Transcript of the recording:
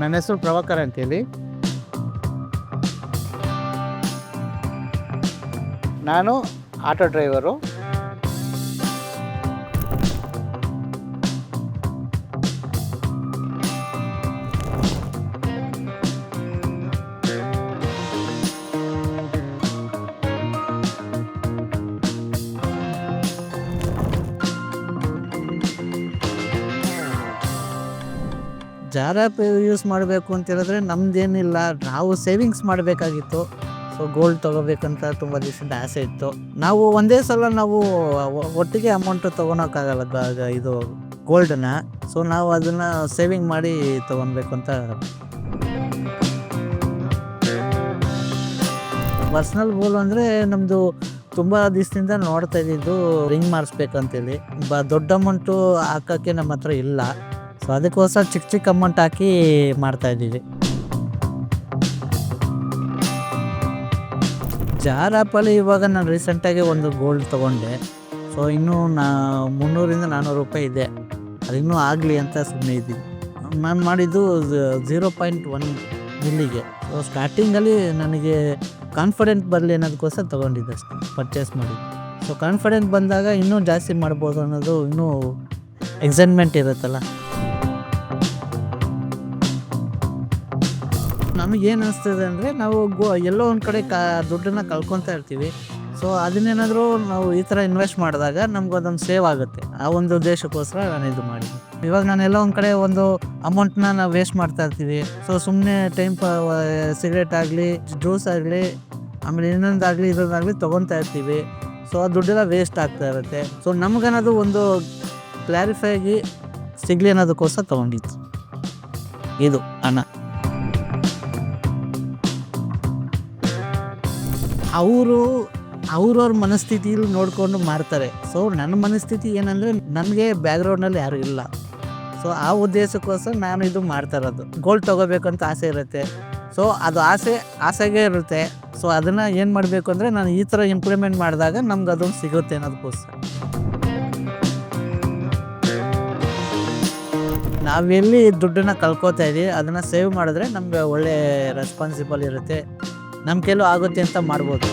ನನ್ನ ಹೆಸರು ಪ್ರಭಾಕರ್ ಅಂತೇಳಿ. ನಾನು ಆಟೋ ಡ್ರೈವರು. ಜಾರ್ ಪೇ ಯೂಸ್ ಮಾಡಬೇಕು ಅಂತ ಹೇಳಿದ್ರೆ ನಮ್ದೇನಿಲ್ಲ. ನಾವು ಸೇವಿಂಗ್ಸ್ ಮಾಡಬೇಕಾಗಿತ್ತು. ಸೊ ಗೋಲ್ಡ್ ತೊಗೋಬೇಕಂತ ತುಂಬ ದಿವಸದ ಆಸೆ ಇತ್ತು. ನಾವು ಒಂದೇ ಸಲ ನಾವು ಒಟ್ಟಿಗೆ ಅಮೌಂಟ್ ತೊಗೊಳಕ್ಕಾಗಲ್ಲ ಇದು ಗೋಲ್ಡನ್ನ ಸೊ ನಾವು ಅದನ್ನು ಸೇವಿಂಗ್ ಮಾಡಿ ತೊಗೊಬೇಕು ಅಂತ. ಪರ್ಸ್ನಲ್ ಗೋಲ್ ಅಂದರೆ ನಮ್ಮದು ತುಂಬ ದಿವಸದಿಂದ ನೋಡ್ತಾ ಇದ್ದಿದ್ದು ರಿಂಗ್ ಮಾಡಿಸ್ಬೇಕಂತೇಳಿ ಬ, ದೊಡ್ಡ ಅಮೌಂಟು ಹಾಕೋಕ್ಕೆ ನಮ್ಮ ಹತ್ರ ಇಲ್ಲ. ಸೊ ಅದಕ್ಕೋಸ್ಕರ ಚಿಕ್ಕ ಚಿಕ್ಕ ಅಮೌಂಟ್ ಹಾಕಿ ಮಾಡ್ತಾ ಇದ್ದೀವಿ. ಜಾರ್ ಆ್ಯಪಲ್ಲಿ ಇವಾಗ ನಾನು ರೀಸೆಂಟಾಗಿ ಒಂದು ಗೋಲ್ಡ್ ತೊಗೊಂಡೆ. ಸೊ ಇನ್ನೂ ನಾ ಮುನ್ನೂರಿಂದ ನಾನ್ನೂರು ರೂಪಾಯಿ ಇದೆ. ಅದಿನ್ನೂ ಆಗಲಿ ಅಂತ ಸುಮ್ಮನೆ ಇದ್ದೀನಿ. ನಾನು ಮಾಡಿದ್ದು ಝೀರೋ ಪಾಯಿಂಟ್ ಒನ್ ಮಿಲ್ಲಿಗೆ ಸೊ ಸ್ಟಾರ್ಟಿಂಗಲ್ಲಿ ನನಗೆ ಕಾನ್ಫಿಡೆಂಟ್ ಬರಲಿ ಅನ್ನೋದಕ್ಕೋಸ್ಕರ ತೊಗೊಂಡಿದ್ದೆ ಅಷ್ಟೇ ಪರ್ಚೇಸ್ ಮಾಡಿ ಸೊ ಕಾನ್ಫಿಡೆಂಟ್ ಬಂದಾಗ ಇನ್ನೂ ಜಾಸ್ತಿ ಮಾಡ್ಬೋದು ಅನ್ನೋದು ಇನ್ನೂ ಎಕ್ಸೈಟ್ಮೆಂಟ್ ಇರುತ್ತಲ್ಲ. ನಮಗೇನು ಅನಿಸ್ತದೆ ಅಂದರೆ ನಾವು ಗೋ, ಎಲ್ಲೋ ಒಂದು ಕಡೆ ಕಾ, ದುಡ್ಡನ್ನು ಕಳ್ಕೊತಾ ಇರ್ತೀವಿ. ಸೊ ಅದನ್ನೇನಾದರೂ ನಾವು ಈ ಥರ ಇನ್ವೆಸ್ಟ್ ಮಾಡಿದಾಗ ನಮ್ಗೆ ಅದೊಂದು ಸೇವ್ ಆಗುತ್ತೆ. ಆ ಒಂದು ಉದ್ದೇಶಕ್ಕೋಸ್ಕರ ನಾನು ಇದು ಮಾಡಿ ಇವಾಗ ನಾನು ಎಲ್ಲೋ ಒಂದು ಕಡೆ ಒಂದು ಅಮೌಂಟ್ನ ನಾವು ವೇಸ್ಟ್ ಮಾಡ್ತಾ ಇರ್ತೀವಿ. ಸೊ ಸುಮ್ಮನೆ ಟೈಮ್ ಸಿಗರೇಟ್ ಆಗಲಿ ಜ್ಯೂಸ್ ಆಗಲಿ, ಆಮೇಲೆ ಇನ್ನೊಂದಾಗಲಿ ಇದೊಂದಾಗಲಿ ತೊಗೊತಾ ಇರ್ತೀವಿ. ಸೊ ಆ ದುಡ್ಡೆಲ್ಲ ವೇಸ್ಟ್ ಆಗ್ತಾ ಇರುತ್ತೆ. ಸೊ ನಮ್ಗನ್ನೋದು ಒಂದು ಕ್ಲಾರಿಫೈ ಆಗಿ ಸಿಗಲಿ ಅನ್ನೋದಕ್ಕೋಸ್ಕರ ತೊಗೊಂಡಿತ್ತು ಇದು ಹಣ ಅವರು, ಅವ್ರವ್ರ ಮನಸ್ಥಿತಿಲಿ ನೋಡಿಕೊಂಡು ಮಾಡ್ತಾರೆ. ಸೊ ನನ್ನ ಮನಸ್ಥಿತಿ ಏನಂದರೆ ನನಗೆ ಬ್ಯಾಕ್ಗ್ರೌಂಡಲ್ಲಿ ಯಾರು ಇಲ್ಲ. ಸೊ ಆ ಉದ್ದೇಶಕ್ಕೋಸ್ಕರ ನಾನು ಇದು ಮಾಡ್ತಾ ಇರೋದು. ಗೋಲ್ಡ್ ತೊಗೋಬೇಕಂತ ಆಸೆ ಇರುತ್ತೆ. ಸೊ ಅದು ಆಸೆ, ಆಸೆಗೆ ಇರುತ್ತೆ. ಸೊ ಅದನ್ನು ಏನು ಮಾಡಬೇಕು ಅಂದರೆ ನಾನು ಈ ಥರ ಇಂಪ್ಲಿಮೆಂಟ್ ಮಾಡಿದಾಗ ನಮ್ಗೆ ಅದೊಂದು ಸಿಗುತ್ತೆ ಅನ್ನೋದಕ್ಕೋಸ್ಕರ. ನಾವೆಲ್ಲಿ ದುಡ್ಡನ್ನು ಕಳ್ಕೊತಾ ಇದೀವಿ, ಅದನ್ನು ಸೇವ್ ಮಾಡಿದ್ರೆ ನಮಗೆ ಒಳ್ಳೆ ರೆಸ್ಪಾನ್ಸಿಬಲ್ ಇರುತ್ತೆ. ನಮ್ಮ ಆಗುತ್ತೆ ಅಂತ ಮಾಡ್ಬೋದು.